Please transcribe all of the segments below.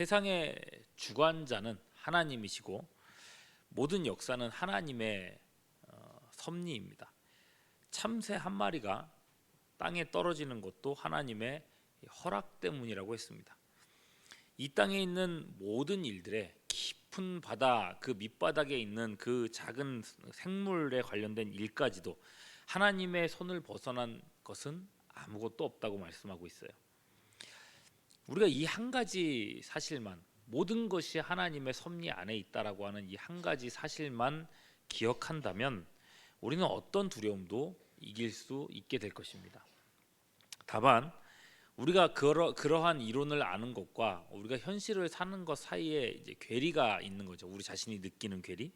세상의 주관자는 하나님이시고 모든 역사는 하나님의 어, 섭리입니다. 참새 한 마리가 땅에 떨어지는 것도 하나님의 허락 때문이라고 했습니다. 이 땅에 있는 모든 일들에 깊은 바다 그 밑바닥에 있는 그 작은 생물에 관련된 일까지도 하나님의 손을 벗어난 것은 아무것도 없다고 말씀하고 있어요. 우리가 이 한 가지 사실만 모든 것이 하나님의 섭리 안에 있다라고 하는 이 한 가지 사실만 기억한다면 우리는 어떤 두려움도 이길 수 있게 될 것입니다. 다만 우리가 그러, 그러 한 이론을 아는 것과 우리가 현실을 사는 것 사이에 이제 괴리가 있는 거죠. 우리 자신이 느끼는 괴리.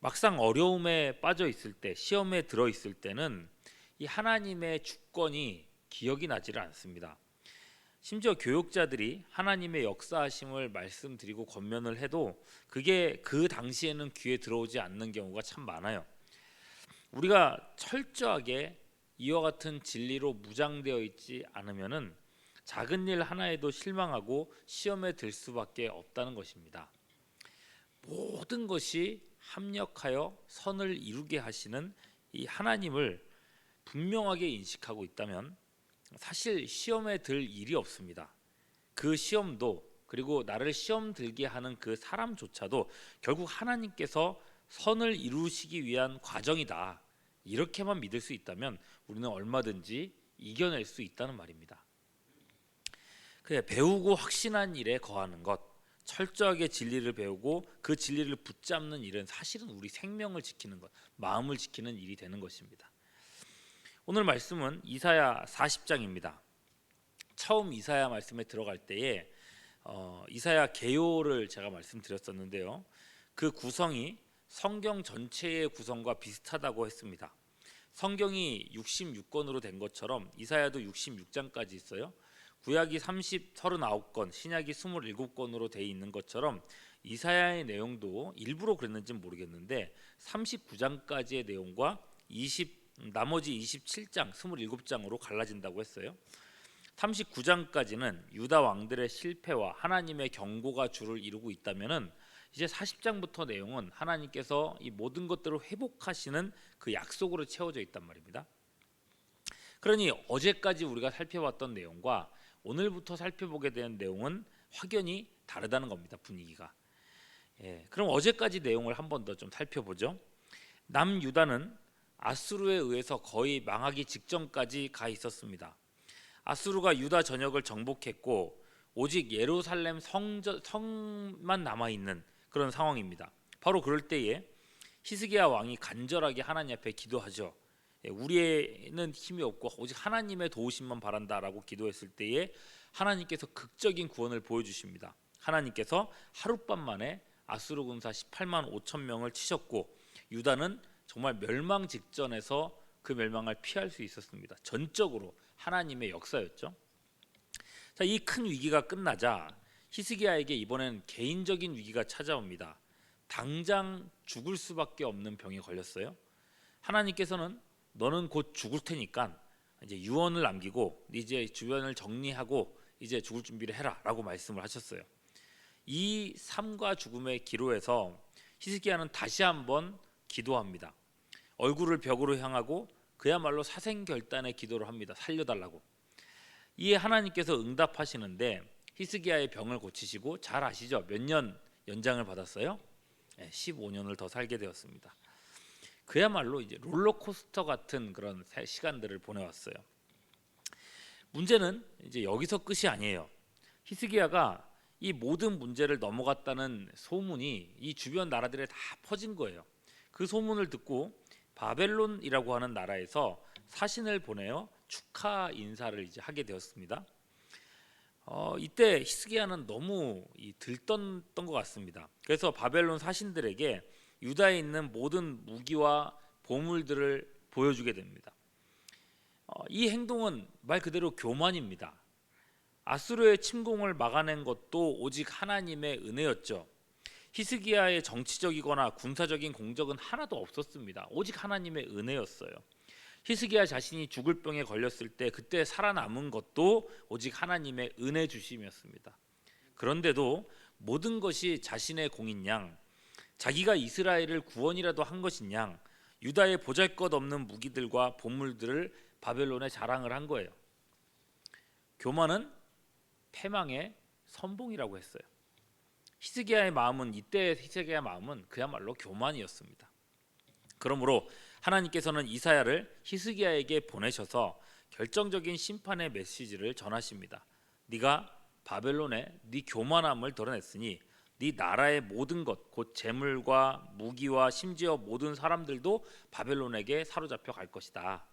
막상 어려움에 빠져 있을 때, 시험에 들어 있을 때는 이 하나님의 주권이 기억이 나지를 않습니다. 심지어 교육자들이 하나님의 역사하심을 말씀드리고 권면을 해도 그게 그 당시에는 귀에 들어오지 않는 경우가 참 많아요. 우리가 철저하게 이와 같은 진리로 무장되어 있지 않으면은 작은 일 하나에도 실망하고 시험에 들 수밖에 없다는 것입니다. 모든 것이 합력하여 선을 이루게 하시는 이 하나님을 분명하게 인식하고 있다면 사실 시험에 들 일이 없습니다. 그 시험도 그리고 나를 시험 들게 하는 그 사람조차도 결국 하나님께서 선을 이루시기 위한 과정이다. 이렇게만 믿을 수 있다면 우리는 얼마든지 이겨낼 수 있다는 말입니다. 그래 배우고 확신한 일에 거하는 것, 철저하게 진리를 배우고 그 진리를 붙잡는 일은 사실은 우리 생명을 지키는 것, 마음을 지키는 일이 되는 것입니다. 오늘 말씀은 이사야 40장입니다. 처음 이사야 말씀에 들어갈 때에 어, 이사야 개요를 제가 말씀드렸었는데요. 그 구성이 성경 전체의 구성과 비슷하다고 했습니다. 성경이 66권으로 된 것처럼 이사야도 66장까지 있어요. 구약이 30, 39권, 신약이 27권으로 돼 있는 것처럼 이사야의 내용도 일부러 그랬는지 모르겠는데 39장까지의 내용과 20 나머지 27장, 27장으로 갈라진다고 했어요. 39장까지는 유다 왕들의 실패와 하나님의 경고가 주를 이루고 있다면은 이제 40장부터 내용은 하나님께서 이 모든 것들을 회복하시는 그 약속으로 채워져 있단 말입니다. 그러니 어제까지 우리가 살펴봤던 내용과 오늘부터 살펴보게 되는 내용은 확연히 다르다는 겁니다. 분위기가. 예, 그럼 어제까지 내용을 한 번 더 좀 살펴보죠. 남유다는 아수르에 의해서 거의 망하기 직전까지 가 있었습니다. 아수르가 유다 전역을 정복했고 오직 예루살렘 성저, 성만 남아 있는 그런 상황입니다. 바로 그럴 때에 히스기야 왕이 간절하게 하나님 앞에 기도하죠. 예, 우리에는 힘이 없고 오직 하나님의 도우심만 바란다라고 기도했을 때에 하나님께서 극적인 구원을 보여주십니다. 하나님께서 하룻밤 만에 아수르 군사 18만 5천 명을 치셨고 유다는 정말 멸망 직전에서 그 멸망을 피할 수 있었습니다. 전적으로 하나님의 역사였죠. 자, 이 큰 위기가 끝나자 히스기야에게 이번엔 개인적인 위기가 찾아옵니다. 당장 죽을 수밖에 없는 병에 걸렸어요. 하나님께서는 너는 곧 죽을 테니까 이제 유언을 남기고 이제 주변을 정리하고 이제 죽을 준비를 해라라고 말씀을 하셨어요. 이 삶과 죽음의 기로에서 히스기야는 다시 한번 기도합니다. 얼굴을 벽으로 향하고 그야말로 사생결단의 기도를 합니다. 살려달라고. 이에 하나님께서 응답하시는데 히스기야의 병을 고치시고 잘 아시죠? 몇 년 연장을 받았어요? 15년을 더 살게 되었습니다. 그야말로 이제 롤러코스터 같은 그런 시간들을 보내왔어요. 문제는 이제 여기서 끝이 아니에요. 히스기야가 이 모든 문제를 넘어갔다는 소문이 이 주변 나라들에 다 퍼진 거예요. 그 소문을 듣고 바벨론이라고 하는 나라에서 사신을 보내어 축하 인사를 이제 하게 되었습니다. 어, 이때 히스기야는 너무 이 들떴던 것 같습니다. 그래서 바벨론 사신들에게 유다에 있는 모든 무기와 보물들을 보여주게 됩니다. 어, 이 행동은 말 그대로 교만입니다. 아수르의 침공을 막아낸 것도 오직 하나님의 은혜였죠. 히스기야의 정치적이거나 군사적인 공적은 하나도 없었습니다. 오직 하나님의 은혜였어요. 히스기야 자신이 죽을 병에 걸렸을 때 그때 살아남은 것도 오직 하나님의 은혜 주심이었습니다. 그런데도 모든 것이 자신의 공인 양 자기가 이스라엘을 구원이라도 한 것인 양 유다의 보잘것없는 무기들과 보물들을 바벨론에 자랑을 한 거예요. 교만은 패망의 선봉이라고 했어요. 히스기야의 마음은 이때 히스기야의 마음은 그야말로 교만이었습니다. 그러므로 하나님께서는 이사야를 히스기야에게 보내셔서 결정적인 심판의 메시지를 전하십니다. 네가 바벨론에 네 교만함을 드러냈으니 네 나라의 모든 것, 곧 재물과 무기와 심지어 모든 사람들도 바벨론에게 사로잡혀 갈 것이다.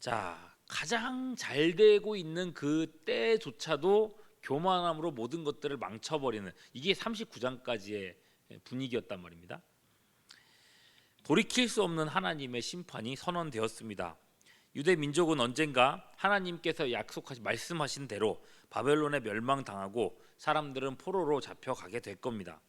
자, 가장 잘 되고 있는 그 때조차도 교만함으로 모든 것들을 망쳐버리는 이게 39장까지의 분위기였단 말입니다. 돌이킬 수 없는 하나님의 심판이 선언되었습니다. 유대 민족은 언젠가 하나님께서 약속하신 말씀하신 대로 바벨론에 멸망당하고 사람들은 포로로 잡혀가게 될 겁니다.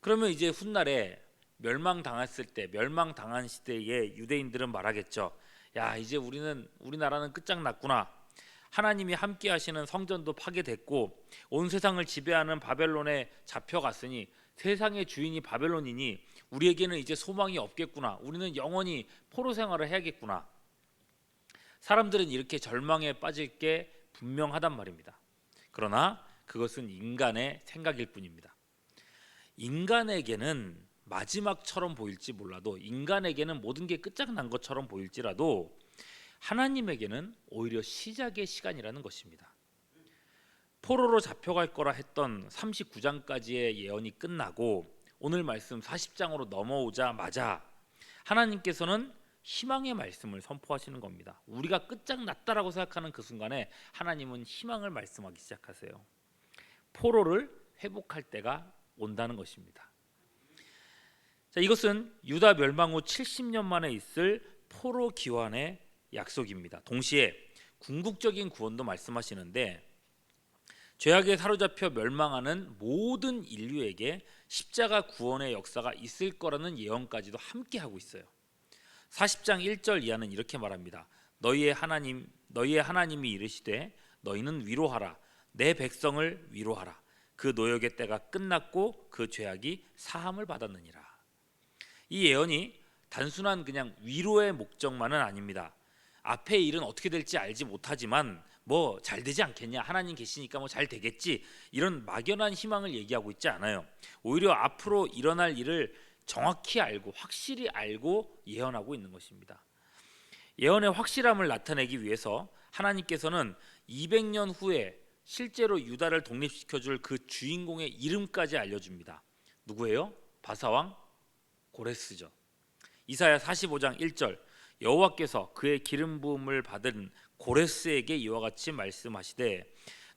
그러면 이제 훗날에 멸망당했을 때 멸망당한 시대에 유대인들은 말하겠죠. 야 이제 우리는 우리나라는 끝장났구나. 하나님이 함께 하시는 성전도 파괴됐고 온 세상을 지배하는 바벨론에 잡혀갔으니 세상의 주인이 바벨론이니 우리에게는 이제 소망이 없겠구나. 우리는 영원히 포로 생활을 해야겠구나. 사람들은 이렇게 절망에 빠질 게 분명하단 말입니다. 그러나 그것은 인간의 생각일 뿐입니다. 인간에게는 마지막처럼 보일지 몰라도 인간에게는 모든 게 끝장난 것처럼 보일지라도 하나님에게는 오히려 시작의 시간이라는 것입니다. 포로로 잡혀갈 거라 했던 39장까지의 예언이 끝나고 오늘 말씀 40장으로 넘어오자마자 하나님께서는 희망의 말씀을 선포하시는 겁니다. 우리가 끝장났다라고 생각하는 그 순간에 하나님은 희망을 말씀하기 시작하세요. 포로를 회복할 때가 온다는 것입니다. 자, 이것은 유다 멸망 후 70년 만에 있을 포로 기환의 약속입니다. 동시에 궁극적인 구원도 말씀하시는데 죄악에 사로잡혀 멸망하는 모든 인류에게 십자가 구원의 역사가 있을 거라는 예언까지도 함께 하고 있어요. 40장 1절 이하는 이렇게 말합니다. 너희의 하나님 너희의 하나님이 이르시되 너희는 위로하라 내 백성을 위로하라 그 노역의 때가 끝났고 그 죄악이 사함을 받았느니라. 이 예언이 단순한 그냥 위로의 목적만은 아닙니다. 앞의 일은 어떻게 될지 알지 못하지만 뭐 잘 되지 않겠냐 하나님 계시니까 뭐 잘 되겠지 이런 막연한 희망을 얘기하고 있지 않아요. 오히려 앞으로 일어날 일을 정확히 알고 확실히 알고 예언하고 있는 것입니다. 예언의 확실함을 나타내기 위해서 하나님께서는 200년 후에 실제로 유다를 독립시켜 줄 그 주인공의 이름까지 알려 줍니다. 누구예요? 바사왕 고레스죠. 이사야 45장 1절 여호와께서 그의 기름 부음을 받은 고레스에게 이와 같이 말씀하시되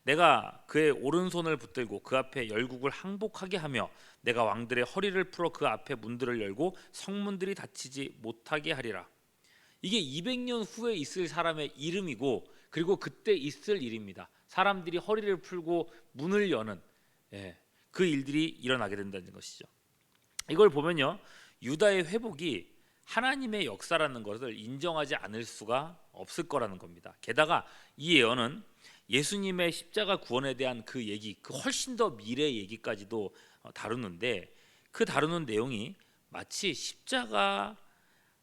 내가 그의 오른손을 붙들고 그 앞에 열국을 항복하게 하며 내가 왕들의 허리를 풀어 그 앞에 문들을 열고 성문들이 닫히지 못하게 하리라. 이게 200년 후에 있을 사람의 이름이고 그리고 그때 있을 일입니다. 사람들이 허리를 풀고 문을 여는 예, 그 일들이 일어나게 된다는 것이죠. 이걸 보면요. 유다의 회복이 하나님의 역사라는 것을 인정하지 않을 수가 없을 거라는 겁니다. 게다가 이 예언은 예수님의 십자가 구원에 대한 그 얘기, 그 훨씬 더 미래 얘기까지도 어, 다루는데 그 다루는 내용이 마치 십자가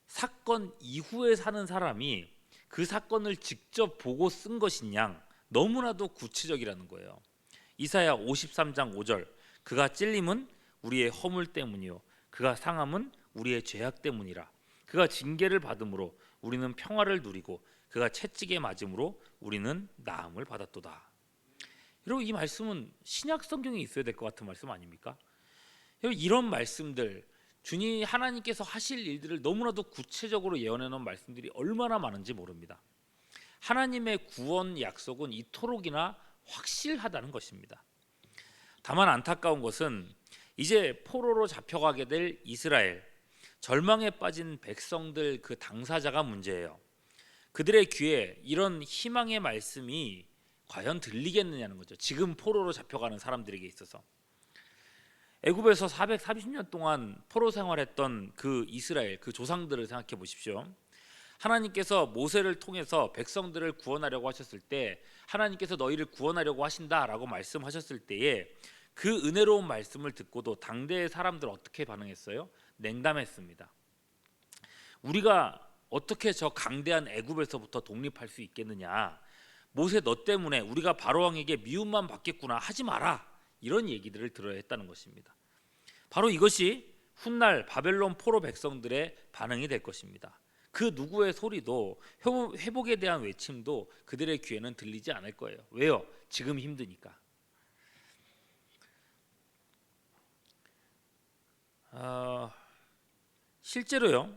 사건 이후에 사는 사람이 그 사건을 직접 보고 쓴 것인 양 너무나도 구체적이라는 거예요. 이사야 53장 5절 그가 찔림은 우리의 허물 때문이요 그가 상함은 우리의 죄악 때문이라 그가 징계를 받음으로 우리는 평화를 누리고 그가 채찍에 맞음으로 우리는 나음을 받았도다. 여러분 이 말씀은 신약 성경에 있어야 될 것 같은 말씀 아닙니까? 여러분 이런 말씀들 주님 하나님께서 하실 일들을 너무나도 구체적으로 예언해 놓은 말씀들이 얼마나 많은지 모릅니다. 하나님의 구원 약속은 이토록이나 확실하다는 것입니다. 다만 안타까운 것은 이제 포로로 잡혀가게 될 이스라엘 절망에 빠진 백성들 그 당사자가 문제예요. 그들의 귀에 이런 희망의 말씀이 과연 들리겠느냐는 거죠. 지금 포로로 잡혀가는 사람들에게 있어서 애굽에서 430년 동안 포로 생활했던 그 이스라엘 그 조상들을 생각해 보십시오. 하나님께서 모세를 통해서 백성들을 구원하려고 하셨을 때 하나님께서 너희를 구원하려고 하신다라고 말씀하셨을 때에 그 은혜로운 말씀을 듣고도 당대의 사람들 어떻게 반응했어요? 냉담했습니다. 우리가 어떻게 저 강대한 애굽에서부터 독립할 수 있겠느냐? 모세 너 때문에 우리가 바로 왕에게 미움만 받겠구나 하지 마라. 이런 얘기들을 들어야 했다는 것입니다. 바로 이것이 훗날 바벨론 포로 백성들의 반응이 될 것입니다. 그 누구의 소리도 회복- 회복에 대한 외침도 그들의 귀에는 들리지 않을 거예요. 왜요? 지금 힘드니까. 아, 실제로요.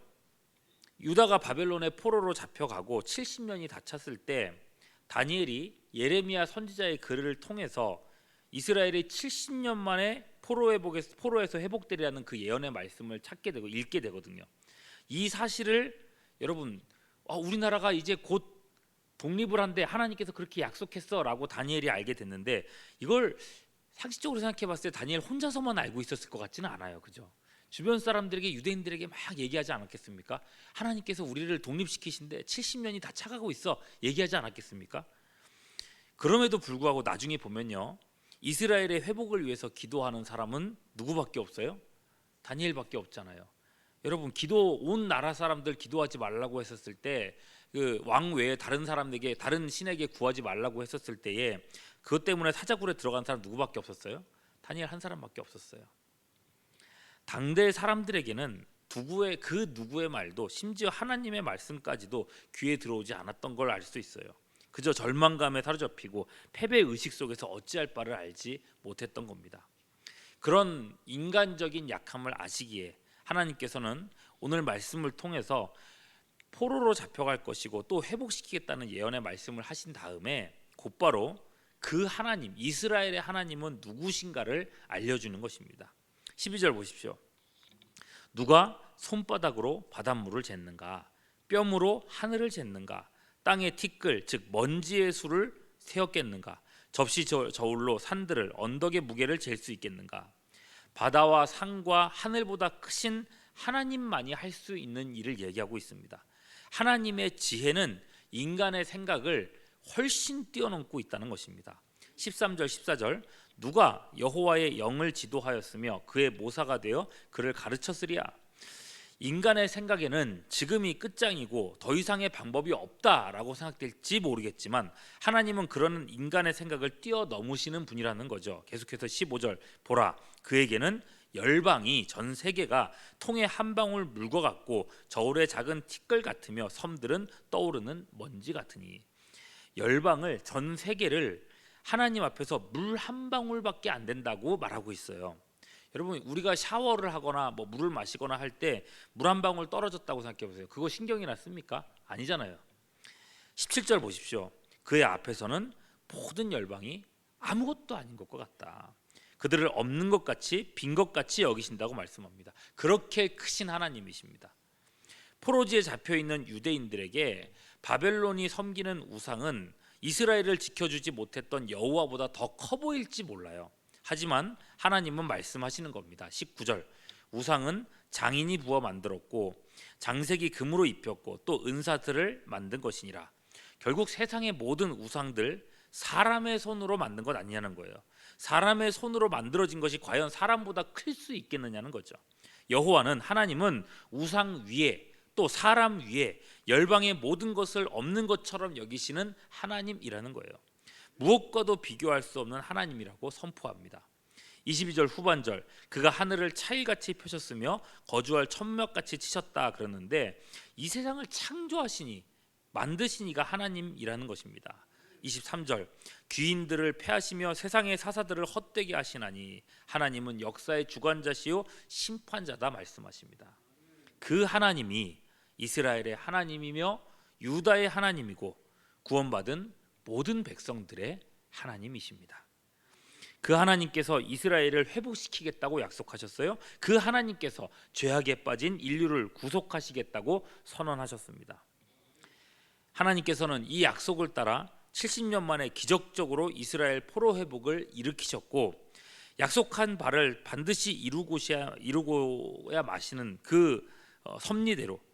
유다가 바벨론의 포로로 잡혀가고 70년이 다 찼을 때 다니엘이 예레미야 선지자의 글을 통해서 이스라엘이 70년 만에 포로 회복에 포로에서 회복되리라는 그 예언의 말씀을 찾게 되고 읽게 되거든요. 이 사실을 여러분 아, 우리나라가 이제 곧 독립을 한데 하나님께서 그렇게 약속했어라고 다니엘이 알게 됐는데 이걸 상식적으로 생각해 봤을 때 다니엘 혼자서만 알고 있었을 것 같지는 않아요. 그죠? 주변 사람들에게 유대인들에게 막 얘기하지 않았겠습니까? 하나님께서 우리를 독립시키신데 70년이 다 차가고 있어 얘기하지 않았겠습니까? 그럼에도 불구하고 나중에 보면요. 이스라엘의 회복을 위해서 기도하는 사람은 누구밖에 없어요? 다니엘밖에 없잖아요. 여러분 기도 온 나라 사람들 기도하지 말라고 했었을 때 그 왕 외에 다른 사람에게 다른 신에게 구하지 말라고 했었을 때에 그것 때문에 사자굴에 들어간 사람 누구밖에 없었어요? 다니엘 한 사람밖에 없었어요. 당대 사람들에게는 누구의 그 누구의 말도 심지어 하나님의 말씀까지도 귀에 들어오지 않았던 걸 알 수 있어요. 그저 절망감에 사로잡히고 패배 의식 속에서 어찌할 바를 알지 못했던 겁니다. 그런 인간적인 약함을 아시기에 하나님께서는 오늘 말씀을 통해서 포로로 잡혀갈 것이고 또 회복시키겠다는 예언의 말씀을 하신 다음에 곧바로 그 하나님 이스라엘의 하나님은 누구신가를 알려주는 것입니다. 12절 보십시오. 누가 손바닥으로 바닷물을 쟀는가 뼘으로 하늘을 쟀는가 땅의 티끌 즉 먼지의 수를 세었겠는가 접시 저- 저울로 산들을 언덕의 무게를 잴 수 있겠는가 바다와 산과 하늘보다 크신 하나님만이 할 수 있는 일을 얘기하고 있습니다. 하나님의 지혜는 인간의 생각을 훨씬 뛰어넘고 있다는 것입니다. 13절 14절 누가 여호와의 영을 지도하였으며 그의 모사가 되어 그를 가르쳤으리야 인간의 생각에는 지금이 끝장이고 더 이상의 방법이 없다라고 생각될지 모르겠지만 하나님은 그런 인간의 생각을 뛰어넘으시는 분이라는 거죠. 계속해서 15절 보라 그에게는 열방이 전 세계가 통에 한 방울 물과 같고 저울의 작은 티끌 같으며 섬들은 떠오르는 먼지 같으니 열방을 전 세계를 하나님 앞에서 물 한 방울밖에 안 된다고 말하고 있어요. 여러분 우리가 샤워를 하거나 뭐 물을 마시거나 할 때 물 한 방울 떨어졌다고 생각해 보세요. 그거 신경이나 씁니까? 아니잖아요. 17절 보십시오. 그의 앞에서는 모든 열방이 아무것도 아닌 것과 같다. 그들을 없는 것 같이 빈 것 같이 여기신다고 말씀합니다. 그렇게 크신 하나님이십니다. 포로지에 잡혀 있는 유대인들에게 바벨론이 섬기는 우상은 이스라엘을 지켜주지 못했던 여호와보다 더 커 보일지 몰라요. 하지만 하나님은 말씀하시는 겁니다. 19절 우상은 장인이 부어 만들었고 장색이 금으로 입혔고 또 은사들을 만든 것이니라. 결국 세상의 모든 우상들 사람의 손으로 만든 것 아니냐는 거예요. 사람의 손으로 만들어진 것이 과연 사람보다 클 수 있겠느냐는 거죠. 여호와는 하나님은 우상 위에 또 사람 위에 열방의 모든 것을 없는 것처럼 여기시는 하나님이라는 거예요. 무엇과도 비교할 수 없는 하나님이라고 선포합니다. 22절 후반절 그가 하늘을 차일같이 펴셨으며 거주할 천막같이 치셨다 그러는데 이 세상을 창조하시니 만드시니가 하나님이라는 것입니다. 23절 귀인들을 패하시며 세상의 사사들을 헛되게 하시나니 하나님은 역사의 주관자시요 심판자다 말씀하십니다. 그 하나님이 이스라엘의 하나님이며 유다의 하나님이고 구원받은 모든 백성들의 하나님이십니다. 그 하나님께서 이스라엘을 회복시키겠다고 약속하셨어요. 그 하나님께서 죄악에 빠진 인류를 구속하시겠다고 선언하셨습니다. 하나님께서는 이 약속을 따라 70년 만에 기적적으로 이스라엘 포로 회복을 일으키셨고 약속한 바를 반드시 이루고야 이루고야 마시는 그 어, 섭리대로 어,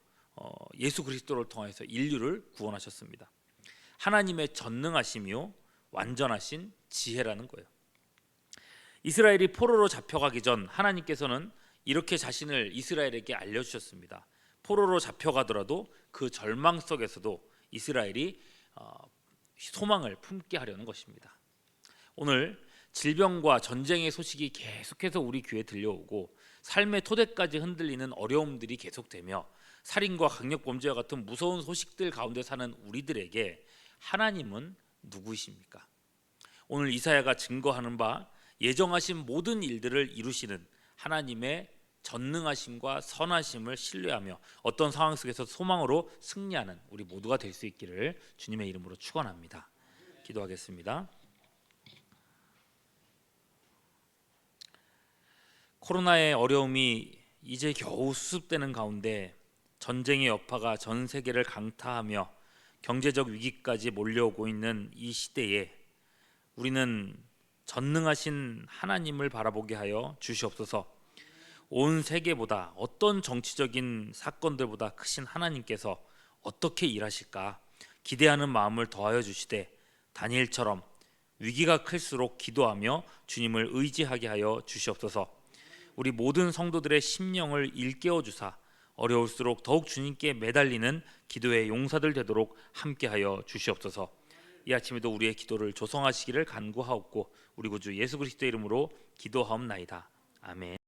예수 그리스도를 통해서 인류를 구원하셨습니다. 하나님의 전능하심이요 완전하신 지혜라는 거예요. 이스라엘이 포로로 잡혀가기 전 하나님께서는 이렇게 자신을 이스라엘에게 알려주셨습니다. 포로로 잡혀가더라도 그 절망 속에서도 이스라엘이 어, 소망을 품게 하려는 것입니다. 오늘 질병과 전쟁의 소식이 계속해서 우리 귀에 들려오고 삶의 토대까지 흔들리는 어려움들이 계속되며 살인과 강력 범죄와 같은 무서운 소식들 가운데 사는 우리들에게 하나님은 누구이십니까? 오늘 이사야가 증거하는 바 예정하신 모든 일들을 이루시는 하나님의 전능하심과 선하심을 신뢰하며 어떤 상황 속에서 소망으로 승리하는 우리 모두가 될 수 있기를 주님의 이름으로 축원합니다. 기도하겠습니다. 코로나의 어려움이 이제 겨우 수습되는 가운데 전쟁의 여파가 전 세계를 강타하며 경제적 위기까지 몰려오고 있는 이 시대에 우리는 전능하신 하나님을 바라보게 하여 주시옵소서. 온 세계보다 어떤 정치적인 사건들보다 크신 하나님께서 어떻게 일하실까 기대하는 마음을 더하여 주시되 다니엘처럼 위기가 클수록 기도하며 주님을 의지하게 하여 주시옵소서. 우리 모든 성도들의 심령을 일깨워 주사 어려울수록 더욱 주님께 매달리는 기도의 용사들 되도록 함께하여 주시옵소서. 이 아침에도 우리의 기도를 조성하시기를 간구하옵고 우리 구주 예수 그리스도의 이름으로 기도하옵나이다. 아멘.